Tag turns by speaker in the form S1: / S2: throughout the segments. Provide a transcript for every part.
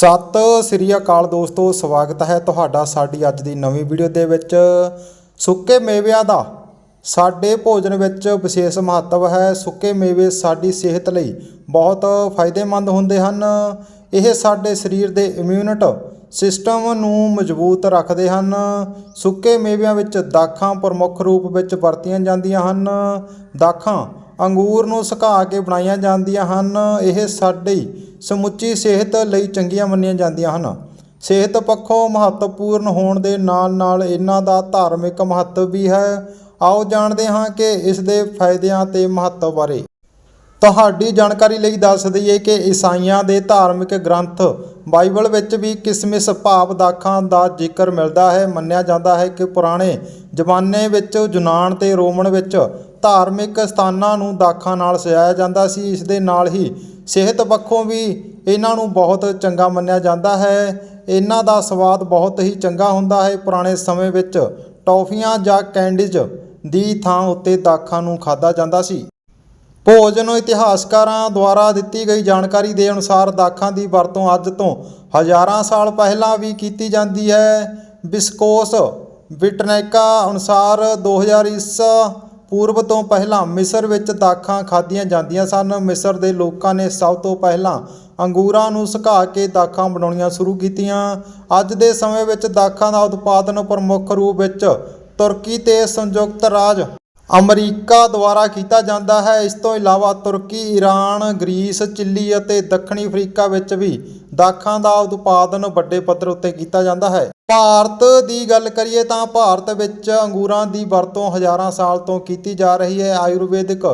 S1: ਸਤਿ ਸ੍ਰੀ ਅਕਾਲ ਦੋਸਤੋ, ਸਵਾਗਤ ਹੈ ਤੁਹਾਡਾ ਸਾਡੀ ਅੱਜ ਦੀ ਨਵੀਂ ਵੀਡੀਓ ਦੇ ਵਿੱਚ। ਸੁੱਕੇ ਮੇਵਿਆਂ ਦਾ ਸਾਡੇ ਭੋਜਨ ਵਿੱਚ ਵਿਸ਼ੇਸ਼ ਮਹੱਤਵ ਹੈ। ਸੁੱਕੇ ਮੇਵੇ ਸਾਡੀ ਸਿਹਤ ਲਈ ਬਹੁਤ ਫਾਇਦੇਮੰਦ ਹੁੰਦੇ ਹਨ। ਇਹ ਸਾਡੇ ਸਰੀਰ ਦੇ ਇਮਿਊਨਿਟ ਸਿਸਟਮ ਨੂੰ ਮਜ਼ਬੂਤ ਰੱਖਦੇ ਹਨ। ਸੁੱਕੇ ਮੇਵਿਆਂ ਵਿੱਚ ਦਾਖਾਂ ਪ੍ਰਮੁੱਖ ਰੂਪ ਵਿੱਚ ਵਰਤੀਆਂ ਜਾਂਦੀਆਂ ਹਨ। ਦਾਖਾਂ ਅੰਗੂਰ ਨੂੰ ਸੁਕਾ ਕੇ ਬਣਾਈਆਂ ਜਾਂਦੀਆਂ ਹਨ। ਇਹ ਸਾਡੀ ਸਮੁੱਚੀ ਸਿਹਤ ਲਈ ਚੰਗੀਆਂ ਮੰਨੀਆਂ ਜਾਂਦੀਆਂ ਹਨ। ਸਿਹਤ ਪੱਖੋਂ ਮਹੱਤਵਪੂਰਨ ਹੋਣ ਦੇ ਨਾਲ ਨਾਲ ਇਹਨਾਂ ਦਾ ਧਾਰਮਿਕ ਮਹੱਤਵ ਵੀ ਹੈ। ਆਓ ਜਾਣਦੇ ਹਾਂ ਕਿ ਇਸ ਦੇ ਫਾਇਦਿਆਂ ਤੇ ਮਹੱਤਵ ਬਾਰੇ। ਤੁਹਾਡੀ ਜਾਣਕਾਰੀ ਲਈ ਦੱਸ ਦਈਏ ਕਿ ਈਸਾਈਆਂ ਦੇ ਧਾਰਮਿਕ ਗ੍ਰੰਥ ਬਾਈਬਲ ਵਿੱਚ ਵੀ ਕਿਸਮਿਸ ਭਾਵ ਦਾਖਾਂ ਦਾ ਜ਼ਿਕਰ ਮਿਲਦਾ ਹੈ। ਮੰਨਿਆ ਜਾਂਦਾ ਹੈ ਕਿ ਪੁਰਾਣੇ ਜ਼ਮਾਨੇ ਵਿੱਚ, ਯੂਨਾਨ ਤੇ ਰੋਮਨ ਵਿੱਚ ਧਾਰਮਿਕ ਸਥਾਨਾਂ ਨੂੰ ਦਾਖਾਂ ਨਾਲ ਸਜਾਇਆ ਜਾਂਦਾ ਸੀ। ਇਸ ਦੇ ਨਾਲ ਹੀ ਸਿਹਤ ਪੱਖੋਂ ਵੀ ਇਹਨਾਂ ਨੂੰ ਬਹੁਤ ਚੰਗਾ ਮੰਨਿਆ ਜਾਂਦਾ ਹੈ। ਇਹਨਾਂ ਦਾ ਸਵਾਦ ਬਹੁਤ ਹੀ ਚੰਗਾ ਹੁੰਦਾ ਹੈ। ਪੁਰਾਣੇ ਸਮੇਂ ਵਿੱਚ ਟੌਫੀਆਂ ਜਾਂ ਕੈਂਡੀਜ਼ ਦੀ ਥਾਂ ਉੱਤੇ ਦਾਖਾਂ ਨੂੰ ਖਾਧਾ ਜਾਂਦਾ ਸੀ। ਭੋਜਨ ਇਤਿਹਾਸਕਾਰਾਂ ਦੁਆਰਾ ਦਿੱਤੀ ਗਈ ਜਾਣਕਾਰੀ ਦੇ ਅਨੁਸਾਰ ਦਾਖਾਂ ਦੀ ਵਰਤੋਂ ਅੱਜ ਤੋਂ ਹਜ਼ਾਰਾਂ ਸਾਲ ਪਹਿਲਾਂ ਵੀ ਕੀਤੀ ਜਾਂਦੀ ਹੈ। ਬਿਸਕੋਸ ਵਿਟਨੈਕਾ ਅਨੁਸਾਰ 2000 ਈਸਾ ਪੂਰਬ ਤੋਂ ਪਹਿਲਾਂ ਮਿਸਰ ਵਿੱਚ ਦਾਖਾਂ ਖਾਧੀਆਂ ਜਾਂਦੀਆਂ ਸਨ। ਮਿਸਰ ਦੇ ਲੋਕਾਂ ਨੇ ਸਭ ਤੋਂ ਪਹਿਲਾਂ ਅੰਗੂਰਾਂ ਨੂੰ ਸੁਕਾ ਕੇ ਦਾਖਾਂ ਬਣਾਉਣੀਆਂ ਸ਼ੁਰੂ ਕੀਤੀਆਂ। ਅੱਜ ਦੇ ਸਮੇਂ ਵਿੱਚ ਦਾਖਾਂ ਦਾ ਉਤਪਾਦਨ ਪ੍ਰਮੁੱਖ ਰੂਪ ਵਿੱਚ ਤੁਰਕੀ ਤੇ ਸੰਯੁਕਤ ਰਾਜ ਅਮਰੀਕਾ ਦੁਆਰਾ ਕੀਤਾ ਜਾਂਦਾ ਹੈ। ਇਸ ਤੋਂ ਇਲਾਵਾ ਤੁਰਕੀ ਈਰਾਨ ਗ੍ਰੀਸ, ਚਿਲੀ ਅਤੇ ਦੱਖਣੀ ਅਫਰੀਕਾ ਵਿੱਚ ਵੀ ਦਾਖਾਂ ਦਾ ਉਤਪਾਦਨ ਵੱਡੇ ਪੱਧਰ ਉੱਤੇ ਕੀਤਾ ਜਾਂਦਾ ਹੈ। ਭਾਰਤ ਦੀ ਗੱਲ ਕਰੀਏ ਤਾਂ ਭਾਰਤ ਵਿੱਚ ਅੰਗੂਰਾਂ ਦੀ ਵਰਤੋਂ ਹਜ਼ਾਰਾਂ ਸਾਲ ਤੋਂ ਕੀਤੀ ਜਾ ਰਹੀ ਹੈ। ਆਯੁਰਵੈਦਿਕ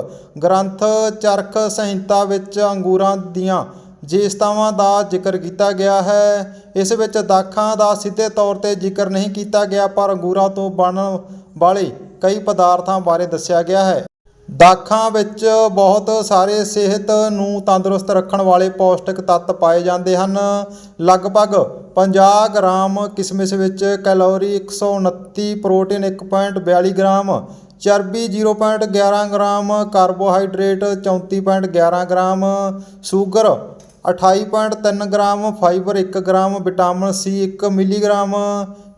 S1: ਗ੍ਰੰਥ ਚਰਖ ਸੰਹਿਤਾ ਵਿੱਚ ਅੰਗੂਰਾਂ ਦੀਆਂ ਜੇਸਤਾਵਾਂ ਦਾ ਜ਼ਿਕਰ ਕੀਤਾ ਗਿਆ ਹੈ। ਇਸ ਵਿੱਚ ਦਾਖਾਂ ਦਾ ਸਿੱਧੇ ਤੌਰ ਤੇ ਜ਼ਿਕਰ ਨਹੀਂ ਕੀਤਾ ਗਿਆ, ਪਰ ਅੰਗੂਰਾਂ ਤੋਂ ਬਣਨ ਵਾਲੇ ਕਈ ਪਦਾਰਥਾਂ ਬਾਰੇ ਦੱਸਿਆ ਗਿਆ ਹੈ। ਦਾਖਾਂ ਵਿੱਚ ਬਹੁਤ ਸਾਰੇ ਸਿਹਤ ਨੂੰ ਤੰਦਰੁਸਤ ਰੱਖਣ ਵਾਲੇ ਪੌਸ਼ਟਿਕ ਤੱਤ ਪਾਏ ਜਾਂਦੇ ਹਨ। ਲਗਭਗ 50 ਗ੍ਰਾਮ ਕਿਸਮਿਸ ਵਿੱਚ ਕੈਲੋਰੀ 129 ਪ੍ਰੋਟੀਨ 1.42 ਗ੍ਰਾਮ, ਚਰਬੀ 0.11 gram, carbohydrate 34.11 gram, sugar 28.3 gram, fibre 1 gram, vitamin C 1 milligram,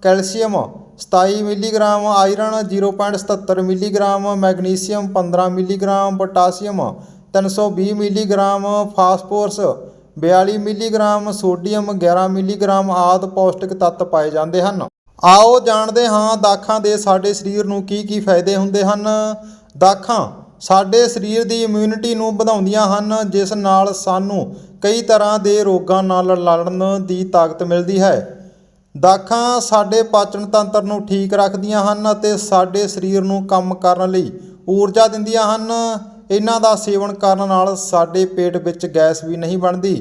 S1: calcium 27 milligram iron 0.77 milligram magnesium 15 milligram potassium 320 milligram phosphorus 42 milligram sodium 11 milligram ਆਦਿ ਪੌਸ਼ਟਿਕ ਤੱਤ ਪਾਏ ਜਾਂਦੇ ਹਨ। ਆਓ ਜਾਣਦੇ ਹਾਂ ਦਾਖਾਂ ਦੇ ਸਾਡੇ ਸਰੀਰ ਨੂੰ ਕੀ ਕੀ ਫਾਇਦੇ ਹੁੰਦੇ ਹਨ। ਦਾਖਾਂ ਸਾਡੇ ਸਰੀਰ ਦੀ ਇਮਿਊਨਿਟੀ ਨੂੰ ਵਧਾਉਂਦੀਆਂ ਹਨ, ਜਿਸ ਨਾਲ ਸਾਨੂੰ ਕਈ ਤਰ੍ਹਾਂ ਦੇ ਰੋਗਾਂ ਨਾਲ ਲੜਨ ਦੀ ਤਾਕਤ ਮਿਲਦੀ ਹੈ। ਦਾਖਾਂ ਸਾਡੇ ਪਾਚਨ ਤੰਤਰ ਨੂੰ ਠੀਕ ਰੱਖਦੀਆਂ ਹਨ ਅਤੇ ਸਾਡੇ ਸਰੀਰ ਨੂੰ ਕੰਮ ਕਰਨ ਲਈ ਊਰਜਾ ਦਿੰਦੀਆਂ ਹਨ। ਇਹਨਾਂ ਦਾ ਸੇਵਨ ਕਰਨ ਨਾਲ ਸਾਡੇ ਪੇਟ ਵਿੱਚ ਗੈਸ ਵੀ ਨਹੀਂ ਬਣਦੀ।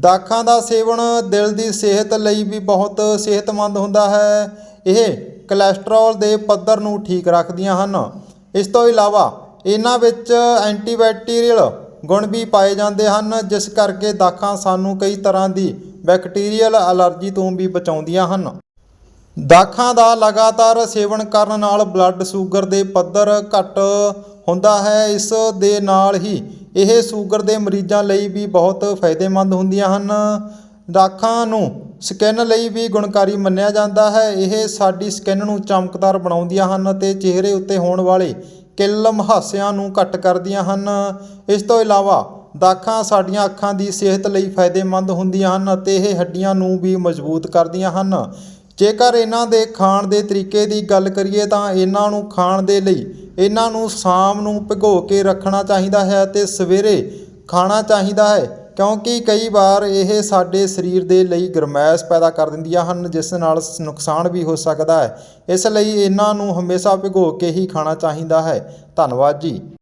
S1: ਦਾਖਾਂ ਦਾ ਸੇਵਨ ਦਿਲ ਦੀ ਸਿਹਤ ਲਈ ਵੀ ਬਹੁਤ ਸਿਹਤਮੰਦ ਹੁੰਦਾ ਹੈ। ਇਹ ਕੋਲੇਸਟ੍ਰੋਲ ਦੇ ਪੱਧਰ ਨੂੰ ਠੀਕ ਰੱਖਦੀਆਂ ਹਨ। ਇਸ ਤੋਂ ਇਲਾਵਾ ਇਹਨਾਂ ਵਿੱਚ ਐਂਟੀਬੈਕਟੀਰੀਅਲ ਗੁਣ ਵੀ ਪਾਏ ਜਾਂਦੇ ਹਨ, ਜਿਸ ਕਰਕੇ ਦਾਖਾਂ ਸਾਨੂੰ ਕਈ ਤਰ੍ਹਾਂ ਦੀ ਬੈਕਟੀਰੀਅਲ ਐਲਰਜੀ ਤੋਂ ਵੀ ਬਚਾਉਂਦੀਆਂ ਹਨ। ਦਾਖਾਂ ਦਾ ਲਗਾਤਾਰ ਸੇਵਨ ਕਰਨ ਨਾਲ ਬਲੱਡ ਸ਼ੂਗਰ ਦੇ ਪੱਧਰ ਘੱਟ ਹੁੰਦਾ ਹੈ। ਇਸ ਦੇ ਨਾਲ ਹੀ ਇਹ ਸ਼ੂਗਰ ਦੇ ਮਰੀਜ਼ਾਂ ਲਈ ਵੀ ਬਹੁਤ ਫਾਇਦੇਮੰਦ ਹੁੰਦੀਆਂ ਹਨ। ਦਾਖਾਂ ਨੂੰ ਸਕਿਨ ਲਈ ਵੀ ਗੁਣਕਾਰੀ ਮੰਨਿਆ ਜਾਂਦਾ ਹੈ। ਇਹ ਸਾਡੀ ਸਕਿਨ ਨੂੰ ਚਮਕਦਾਰ ਬਣਾਉਂਦੀਆਂ ਹਨ ਅਤੇ ਚਿਹਰੇ ਉੱਤੇ ਹੋਣ ਵਾਲੇ ਕਿੱਲ ਮੁਹਾਸਿਆਂ ਨੂੰ ਘੱਟ ਕਰਦੀਆਂ ਹਨ। ਇਸ ਤੋਂ ਇਲਾਵਾ ਦਾਖਾਂ ਸਾਡੀਆਂ ਅੱਖਾਂ ਦੀ ਸਿਹਤ ਲਈ ਫਾਇਦੇਮੰਦ ਹੁੰਦੀਆਂ ਹਨ ਅਤੇ ਇਹ ਹੱਡੀਆਂ ਨੂੰ ਵੀ ਮਜ਼ਬੂਤ ਕਰਦੀਆਂ ਹਨ। ਜੇਕਰ ਇਹਨਾਂ ਦੇ ਖਾਣ ਦੇ ਤਰੀਕੇ ਦੀ ਗੱਲ ਕਰੀਏ ਤਾਂ ਇਹਨਾਂ ਨੂੰ ਖਾਣ ਦੇ ਲਈ ਇਹਨਾਂ ਨੂੰ ਸ਼ਾਮ ਨੂੰ ਭਿਗੋ ਕੇ ਰੱਖਣਾ ਚਾਹੀਦਾ ਹੈ ਅਤੇ ਸਵੇਰੇ ਖਾਣਾ ਚਾਹੀਦਾ ਹੈ, ਕਿਉਂਕਿ ਕਈ ਵਾਰ ਇਹ ਸਾਡੇ ਸਰੀਰ ਦੇ ਲਈ ਗਰਮੈਸ਼ ਪੈਦਾ ਕਰ ਦਿੰਦੀਆਂ ਹਨ, ਜਿਸ ਨਾਲ ਨੁਕਸਾਨ ਵੀ ਹੋ ਸਕਦਾ ਹੈ। ਇਸ ਲਈ ਇਹਨਾਂ ਨੂੰ ਹਮੇਸ਼ਾ ਭਿਗੋ ਕੇ ਹੀ ਖਾਣਾ ਚਾਹੀਦਾ ਹੈ। ਧੰਨਵਾਦ ਜੀ।